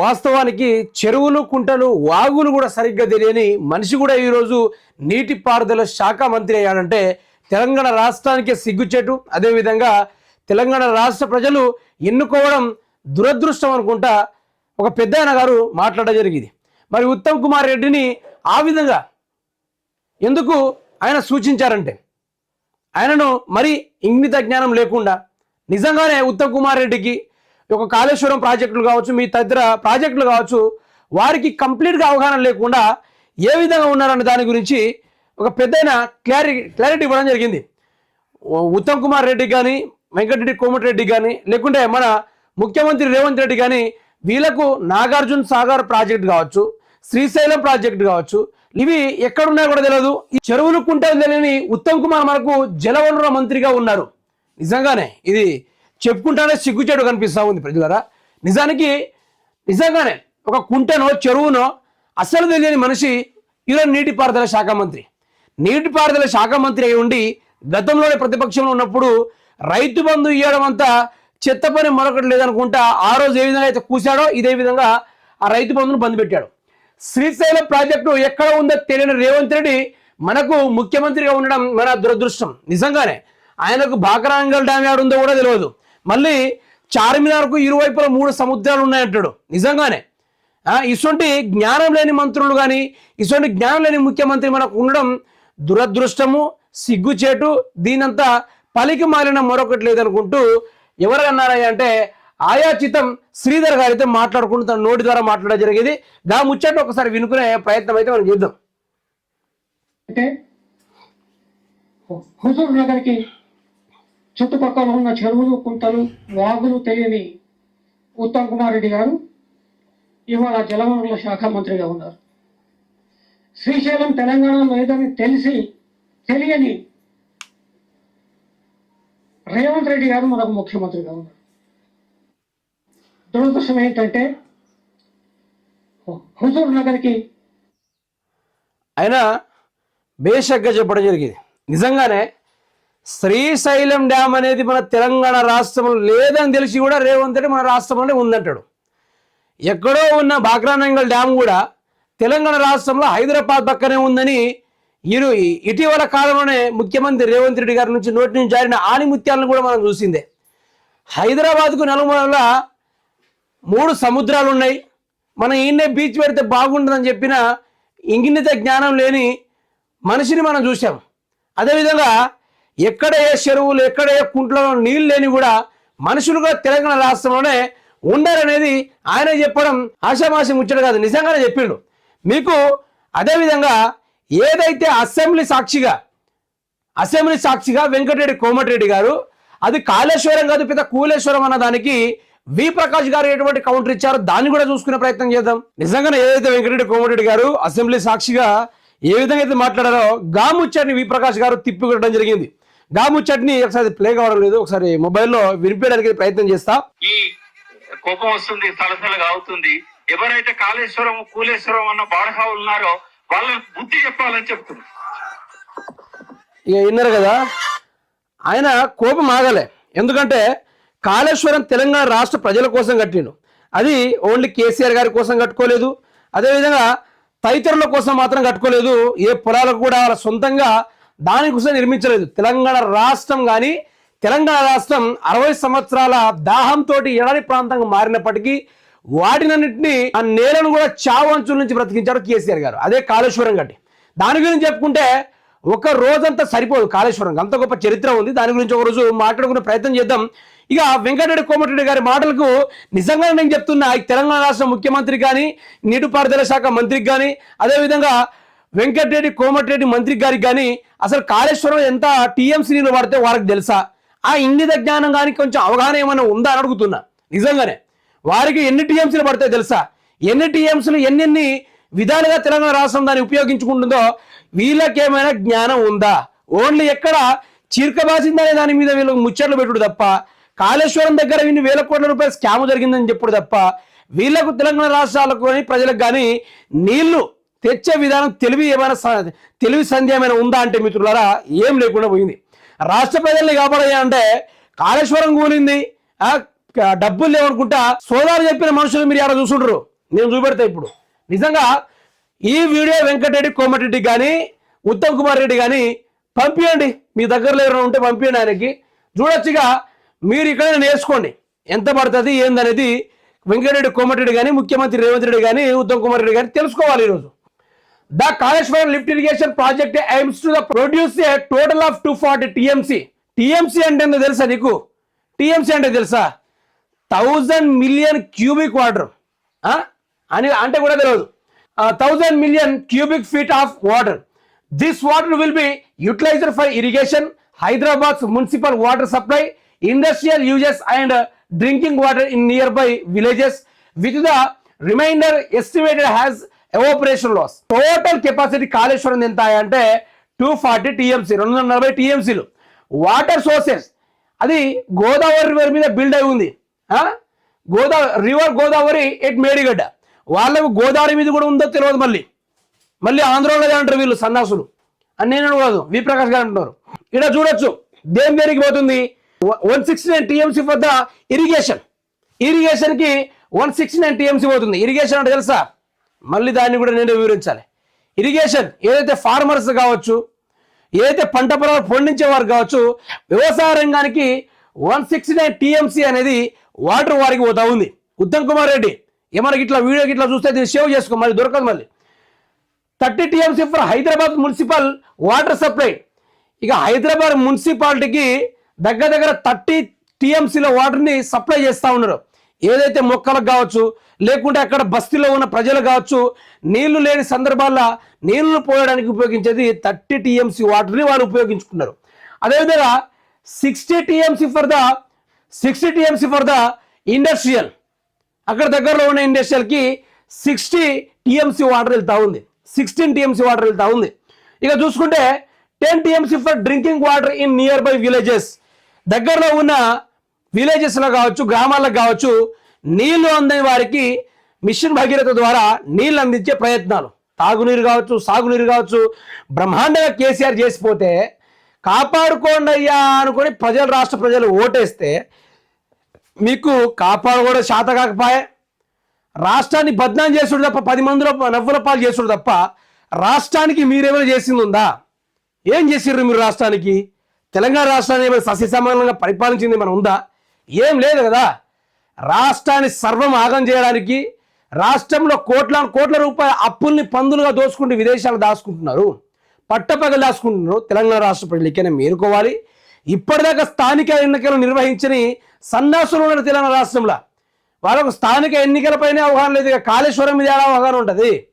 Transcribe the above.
వాస్తవానికి చెరువులు కుంటలు వాగులు కూడా సరిగ్గా తెలియని మనిషి కూడా ఈరోజు నీటిపారుదల శాఖ మంత్రి అయ్యాడంటే తెలంగాణ రాష్ట్రానికి సిగ్గుచేటు. అదేవిధంగా తెలంగాణ రాష్ట్ర ప్రజలు ఎన్నుకోవడం దురదృష్టం అనుకుంటా ఒక పెద్ద గారు మాట్లాడడం జరిగింది. మరి ఉత్తమ్ కుమార్ రెడ్డిని ఆ విధంగా ఎందుకు ఆయన సూచించారంటే ఆయనను మరి ఇంగిత జ్ఞానం లేకుండా నిజంగానే ఉత్తమ్ కుమార్ రెడ్డికి ఒక కాళేశ్వరం ప్రాజెక్టులు కావచ్చు మీ తదితర ప్రాజెక్టులు కావచ్చు వారికి కంప్లీట్గా అవగాహన లేకుండా ఏ విధంగా ఉన్నారన్న దాని గురించి ఒక పెద్దైన క్లారిటీ క్లారిటీ ఇవ్వడం జరిగింది. ఉత్తమ్ కుమార్ రెడ్డి కానీ వెంకటరెడ్డి కోమటిరెడ్డి కానీ లేకుంటే మన ముఖ్యమంత్రి రేవంత్ రెడ్డి కానీ వీళ్ళకు నాగార్జున సాగర్ ప్రాజెక్ట్ కావచ్చు శ్రీశైలం ప్రాజెక్ట్ కావచ్చు ఇవి ఎక్కడున్నాయో కూడా తెలియదు ఈ చెరువులు కుంటే తెలియని ఉత్తమ్ కుమార్ మనకు జలవనరుల మంత్రిగా ఉన్నారు. నిజంగానే ఇది చెప్పుకుంటానే సిగ్గుచేడు కనిపిస్తూ ఉంది ప్రజలరా. నిజానికి నిజంగానే ఒక కుంటనో చెరువునో అసలు తెలియని మనిషి ఈరోజు నీటిపారుదల శాఖ మంత్రి. నీటిపారుదల శాఖ మంత్రి అయి ఉండి గతంలోనే ప్రతిపక్షంలో ఉన్నప్పుడు రైతు బంధు ఇవ్వడం అంతా చెత్త పని మరొకటి లేదనుకుంటా ఆ రోజు ఏ విధంగా అయితే కూశాడో ఇదే విధంగా ఆ రైతు బంధును బంద్ పెట్టాడు. శ్రీశైలం ప్రాజెక్టు ఎక్కడ ఉందో తెలియని రేవంత్ రెడ్డి మనకు ముఖ్యమంత్రిగా ఉండడం మన దురదృష్టం. నిజంగానే ఆయనకు బాకరాంగల్ డ్యామ్ యాడ్ ఉందో కూడా తెలియదు. మళ్ళీ చార్మినార్కు ఇరువైపులా మూడు సముద్రాలు ఉన్నాయంటాడు. నిజంగానే. ఇటువంటి జ్ఞానం లేని మంత్రులు కానీ ఇటువంటి జ్ఞానం లేని ముఖ్యమంత్రి మనకు ఉండడం దురదృష్టము సిగ్గుచేటు దీనంతా పలికి మారిన మరొకటి లేదనుకుంటూ ఎవరు అన్నారయ్య అంటే ఆయాచితం శ్రీధర్ గారితో మాట్లాడుకుంటూ తన నోటి ద్వారా మాట్లాడడం జరిగేది. దా ముచ్చట ఒకసారి వినుకునే ప్రయత్నం అయితే మనం చేద్దాం. అంటే హుజూర్ నగర్కి చుట్టుపక్కల ఉన్న చెరువులు కుంటలు వాగులు తెలియని ఉత్తమ్ కుమార్ రెడ్డి గారు ఇవాళ జలవనరుల శాఖ మంత్రిగా ఉన్నారు. శ్రీశైలం తెలంగాణలో లేదని తెలిసి తెలియని రేవంత్ రెడ్డి గారు మనకు ముఖ్యమంత్రిగా ఉన్నారు. దురదృష్టం ఏంటంటే హుజూర్ నగర్కి అయినా బేషగ్గా చెప్పడం జరిగింది నిజంగానే శ్రీశైలం డ్యామ్ అనేది మన తెలంగాణ రాష్ట్రంలో లేదని తెలిసి కూడా రేవంత్ రెడ్డి మన రాష్ట్రంలోనే ఉందంటాడు. ఎక్కడో ఉన్న బాగ్రానంగల్ డ్యామ్ కూడా తెలంగాణ రాష్ట్రంలో హైదరాబాద్ పక్కనే ఉందని ఇరు ఇటీవల కాలంలోనే ముఖ్యమంత్రి రేవంత్ రెడ్డి గారి నుంచి నోటి నుంచి జారిన ఆణిముత్యాలను కూడా మనం చూసిందే. హైదరాబాద్కు నలుమూలల మూడు సముద్రాలు ఉన్నాయి. మనం ఈయనే బీచ్ పెడితే బాగుంటుందని చెప్పిన ఇంగిత జ్ఞానం లేని మనిషిని మనం చూసాం అదేవిధంగా ఎక్కడ ఏ చెరువులు ఎక్కడ ఏ కుంట్లలో నీళ్ళు లేని కూడా మనుషులు కూడా తెలంగాణ రాష్ట్రంలోనే ఉండాలనేది ఆయన చెప్పడం ఆశామాషి ముచ్చట కాదు నిజంగానే చెప్పిండు. మీకు అదేవిధంగా ఏదైతే అసెంబ్లీ సాక్షిగా అసెంబ్లీ సాక్షిగా వెంకటరెడ్డి కోమటిరెడ్డి గారు అది కాళేశ్వరం కాదు పెద్ద కూలేశ్వరం అన్న దానికి వి ప్రకాష్ గారు ఎటువంటి కౌంటర్ ఇచ్చారో దాన్ని కూడా చూసుకునే ప్రయత్నం చేద్దాం. నిజంగానే ఏదైతే వెంకటరెడ్డి కోమటిరెడ్డి గారు అసెంబ్లీ సాక్షిగా ఏ విధంగా అయితే మాట్లాడారో గాముచ్చటిని వి ప్రకాష్ గారు తిప్పికొట్టడం జరిగింది. గాముచ్చటిని ఒకసారి ప్లే కావడం లేదు. ఒకసారి మొబైల్లో వినిపించడానికి ప్రయత్నం చేస్తా. ఈ కోపం వస్తుంది సలసలగా అవుతుంది ఎవరైతే కాళేశ్వరం కూలేశ్వరం అన్న బాడకావులు ఉన్నారో వాళ్ళకి బుద్ధి చెప్పాలని చెప్తున్నారు ఇక విన్నారు కదా ఆయన కోపం ఆగలే. ఎందుకంటే కాళేశ్వరం తెలంగాణ రాష్ట్ర ప్రజల కోసం కట్టిండు. అది ఓన్లీ కేసీఆర్ గారి కోసం కట్టుకోలేదు. అదేవిధంగా తదితరుల కోసం మాత్రం కట్టుకోలేదు. ఏ పొలాలకు కూడా వాళ్ళ సొంతంగా దానికోసం నిర్మించలేదు. తెలంగాణ రాష్ట్రం కానీ తెలంగాణ రాష్ట్రం అరవై సంవత్సరాల దాహంతో ఎడారి ప్రాంతంగా మారినప్పటికీ వాటినన్నింటినీ ఆ నేలను కూడా చావు అంచుల నుంచి బ్రతికించారు కేసీఆర్ గారు. అదే కాళేశ్వరం గట్టి దాని గురించి చెప్పుకుంటే ఒక రోజంతా సరిపోదు కాళేశ్వరం అంత గొప్ప చరిత్ర ఉంది. దాని గురించి ఒకరోజు మాట్లాడుకునే ప్రయత్నం చేద్దాం. ఇక వెంకటరెడ్డి కోమటిరెడ్డి గారి మాటలకు నిజంగా నేను చెప్తున్నా తెలంగాణ రాష్ట్ర ముఖ్యమంత్రి కానీ నీటిపారుదల శాఖ మంత్రికి కానీ అదేవిధంగా వెంకటరెడ్డి కోమటిరెడ్డి మంత్రి గారికి కానీ అసలు కాళేశ్వరం ఎంత టీఎంసీ నీళ్ళు పడితే వారికి తెలుసా? ఆ ఇంగిత జ్ఞానం కానీ కొంచెం అవగాహన ఏమైనా ఉందా అని అడుగుతున్నా. నిజంగానే. వారికి ఎన్ని టీఎంసీలు పడితే తెలుసా? ఎన్ని టీఎంసీలు ఎన్నెన్ని విధాలుగా తెలంగాణ రాష్ట్రం దాన్ని ఉపయోగించుకుంటుందో వీళ్ళకేమైనా జ్ఞానం ఉందా? ఓన్లీ ఎక్కడ చీర్కబాసిందనే దాని మీద వీళ్ళు ముచ్చట్లు పెట్టుడు తప్ప కాళేశ్వరం దగ్గర ఇన్ని వేల కోట్ల రూపాయల స్కామ్ జరిగిందని చెప్పుడు తప్ప వీళ్ళకు తెలంగాణ రాష్ట్రాలకు కానీ ప్రజలకు కానీ నీళ్ళు తెచ్చే విధానం తెలివి ఏమైనా తెలివి సంధ్య ఏమైనా ఉందా అంటే మిత్రులారా ఏం లేకుండా పోయింది. రాష్ట్ర ప్రజల్ని కాపాడయ్యా అంటే కాళేశ్వరం కూలింది డబ్బులు లేవనుకుంటా సోదాలు చెప్పిన మనుషులు మీరు ఎవరో చూసుంటారు నేను చూపెడతా ఇప్పుడు. నిజంగా ఈ వీడియో వెంకటరెడ్డి కోమటిరెడ్డి కానీ ఉత్తమ్ కుమార్ రెడ్డి కానీ పంపించండి మీ దగ్గరలో ఎవరైనా ఉంటే పంపించండి ఆయనకి. చూడొచ్చుగా మీరు ఇక్కడ నేర్చుకోండి. ఎంత పడుతుంది ఏందనేది వెంకటరెడ్డి కోమటిరెడ్డి కానీ ముఖ్యమంత్రి రేవంత్ రెడ్డి కానీ ఉత్తమ్ కుమార్ రెడ్డి కానీ తెలుసుకోవాలి ఈరోజు. The Kaleshwaram lift irrigation project aims to the produce a total of two forty TMC TMC అంటే ఏందో తెలుసా నీకు? టీఎంసీ అంటే తెలుసా? థౌజండ్ మిలియన్ క్యూబిక్ వాటర్ అని అంటే కూడా తెలియదు. Thousand million cubic feet of water this water will be utilized for irrigation Hyderabad municipal water supply industrial uses and drinking water in near by villages with the remainder estimated has evaporation loss total capacity Kaleshwaram ఎంత అంటే two forty TMC రెండు వందల నలభై టీఎంసీలు water sources అది Godavari river మీద build అయి ఉంది. Godavari river Godavari at Medigadda. వాళ్ళకు గోదావరి మీద కూడా ఉందో తెలియదు మళ్ళీ. మళ్ళీ ఆంధ్రలో అంటారు వీళ్ళు సన్నాసులు. అని నేను కాదు వి ప్రకాష్ గారు అంటున్నారు. ఇక్కడ చూడొచ్చు. దేని దేనికి పోతుంది? One sixty nine TMC for the irrigation ఇరిగేషన్కి one sixty nine TMC పోతుంది. ఇరిగేషన్ అంటే తెలుసా? మళ్ళీ దాన్ని కూడా నేను వివరించాలి. ఇరిగేషన్ ఏదైతే ఫార్మర్స్ కావచ్చు ఏదైతే పంట పొలాలు పండించేవారు కావచ్చు వ్యవసాయ రంగానికి వన్ సిక్స్టీ నైన్ టీఎంసీ అనేది వాటర్ వారికి పోతా ఉంది. ఉత్తమ్ కుమార్ రెడ్డి ఏమన్నా ఇట్లా వీడియో ఇట్లా చూస్తే దీన్ని సేవ్ చేసుకో మళ్ళీ దొరకదు మళ్ళీ. Thirty TMC for Hyderabad municipal water supply ఇక హైదరాబాద్ మున్సిపాలిటీకి దగ్గర దగ్గర థర్టీ టీఎంసీల వాటర్ని సప్లై చేస్తూ ఉన్నారు. ఏదైతే మొక్కలకు కావచ్చు లేకుంటే అక్కడ బస్తీలో ఉన్న ప్రజలు కావచ్చు నీళ్ళు లేని సందర్భాల్లో నీళ్ళు పోయడానికి ఉపయోగించేది థర్టీ టీఎంసీ వాటర్ని వాళ్ళు ఉపయోగించుకున్నారు. అదేవిధంగా sixty TMC for the sixty TMC for the industrial. అక్కడ దగ్గరలో ఉన్న ఇండస్ట్రియల్కి సిక్స్టీ టీఎంసీ వాటర్ వెళ్తా ఉంది. సిక్స్టీన్ టీఎంసీ వాటర్ వెళ్తా ఉంది. ఇక చూసుకుంటే ten TMC for drinking water in near by villages. దగ్గరలో ఉన్న విలేజెస్లో కావచ్చు గ్రామాలకు కావచ్చు నీళ్ళు అందని వారికి మిషన్ భగీరథ ద్వారా నీళ్ళు అందించే ప్రయత్నాలు. తాగునీరు కావచ్చు సాగునీరు కావచ్చు బ్రహ్మాండంగా కేసీఆర్ చేసిపోతే కాపాడుకోండి అయ్యా అనుకొని ప్రజలు రాష్ట్ర ప్రజలు ఓటేస్తే మీకు కాపాడుకోవడం శాత కాకపాయే. రాష్ట్రాన్ని బద్నాం చేసుడు తప్ప పది మందిలో నవ్వుల పాలు చేసుడు తప్ప రాష్ట్రానికి మీరేమైనా చేసింది ఉందా? ఏం చేసిర్రు మీరు రాష్ట్రానికి? తెలంగాణ రాష్ట్రాన్ని ఏమైనా సస్యసమానంగా పరిపాలించింది ఏమైనా ఉందా? ఏం లేదు కదా. రాష్ట్రాన్ని సర్వం ఆగం చేయడానికి రాష్ట్రంలో కోట్ల కోట్ల రూపాయల అప్పుల్ని పందులుగా దోచుకుంటూ విదేశాలు దాచుకుంటున్నారు. పట్టపగలు దాచుకుంటున్నారు. తెలంగాణ రాష్ట్ర ప్రజలకైనా మేలుకోవాలి. ఇప్పటిదాకా స్థానిక ఎన్నికలు నిర్వహించని సన్నాసులు ఉన్నారు తెలంగాణ రాష్ట్రంలో. వాళ్ళకు స్థానిక ఎన్నికలపైనే అవగాహన లేదు. ఇక కాళేశ్వరం మీద అవగాహన ఉంటుంది?